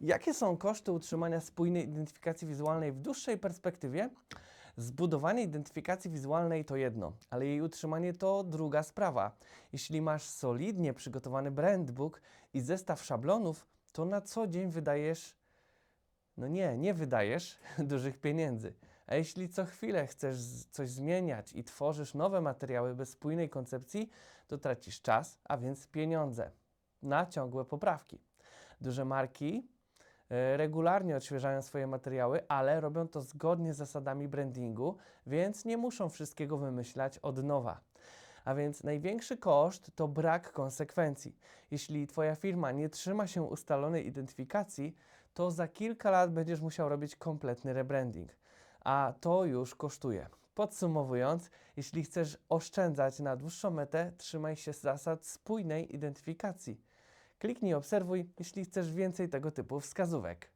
Jakie są koszty utrzymania spójnej identyfikacji wizualnej w dłuższej perspektywie? Zbudowanie identyfikacji wizualnej to jedno, ale jej utrzymanie to druga sprawa. Jeśli masz solidnie przygotowany brandbook i zestaw szablonów, to na co dzień wydajesz no nie, nie wydajesz dużych pieniędzy. A jeśli co chwilę chcesz coś zmieniać i tworzysz nowe materiały bez spójnej koncepcji, to tracisz czas, a więc pieniądze na ciągłe poprawki. Duże marki regularnie odświeżają swoje materiały, ale robią to zgodnie z zasadami brandingu, więc nie muszą wszystkiego wymyślać od nowa. A więc największy koszt to brak konsekwencji. Jeśli Twoja firma nie trzyma się ustalonej identyfikacji, to za kilka lat będziesz musiał robić kompletny rebranding, a to już kosztuje. Podsumowując, jeśli chcesz oszczędzać na dłuższą metę, trzymaj się zasad spójnej identyfikacji. Kliknij obserwuj, jeśli chcesz więcej tego typu wskazówek.